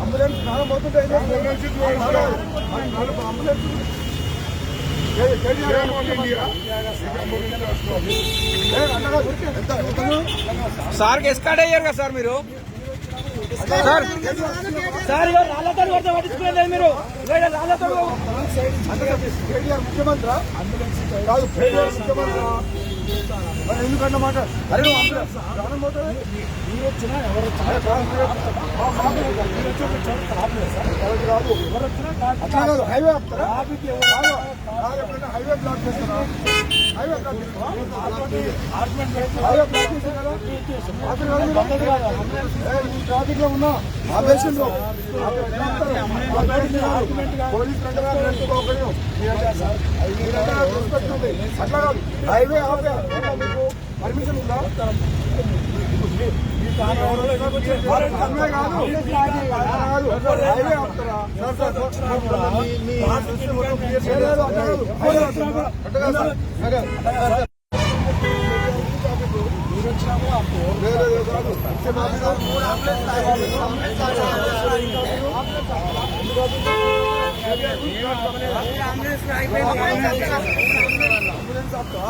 Ambulance ప్రాణం ambulance సార్కి ఎస్కాడ్ అయ్యారు కదా సార్ మీరు? సార్ సార్ ఇక రాళ్ళతో కొడితే పట్టించుకునేది మీరు? ఇక రాళ్ళతో ముఖ్యమంత్రి? కాదు ముఖ్యమంత్రి? అరే ప్రాణం పోతుంది మీరు వచ్చినా ఎవరు అట్లా కాదు హైవే ఆపుతారా? ఎప్పుడైనా హైవే బ్లాక్ చేస్తారా? హైవే బ్లాక్ చేస్తారా హైవే బ్లాక్ చేస్తారు? కదా అతను కాదు మీరు. ఏ, ఈ ట్రాఫిక్లో ఉన్నా ఆపేషన్లో పోలీస్ అట్లా కాదు హైవే మీకు పర్మిషన్ ఉందా అంబులెన్స్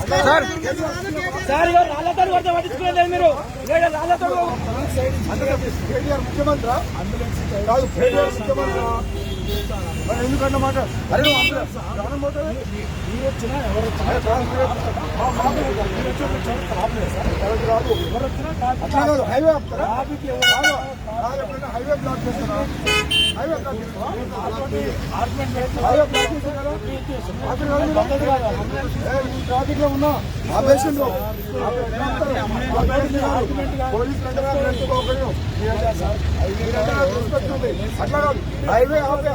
సార్. సార్ రాళ్ళతో కొడితే పట్టించుకునేది మీరు. రాళ్ళతో ముఖ్యమంత్రి మరి ఎందుకన్నమాట అరే నువ్వు అంబులెన్స్ ప్రాణం పోతుంది మీరు వచ్చినా ఎవరు వచ్చినా ఎవరికి రాదు. అట్లా కాదు హైవే ఆపుతారా? హైవే బ్లాక్ చేస్తారా? హైవే బ్లాక్ హైవే బ్లాక్ చేస్తారు? ట్రాఫిక్లో ఉన్నా? పోలీస్ అట్లా కాదు. హైవే ఆపే.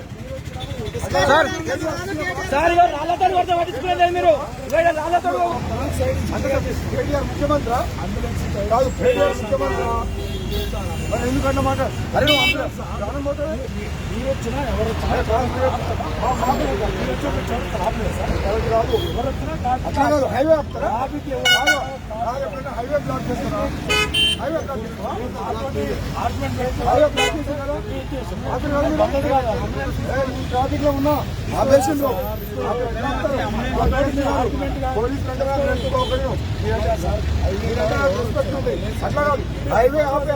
సార్ సార్ ఇక రాళ్ళతో కొడితే పట్టించుకునేది మీరు. ఇక రాళ్ళతో కాదు ముఖ్యమంత్రి మరి ఎందుకన్నమాట అరే ప్రాణం పోతుంది మీరు వచ్చినా ఎవరు వచ్చినా రాదు అట్లా కాదు హైవే ఆపుతారా? హైవే బ్లాక్ చేస్తారా? బ్లాక్ బ్లాక్ చేస్తారు? ట్రాఫిక్లో ఉన్నా ఆపేషన్లో పోలీస్ అట్లా కాదు. హైవే ఆపే.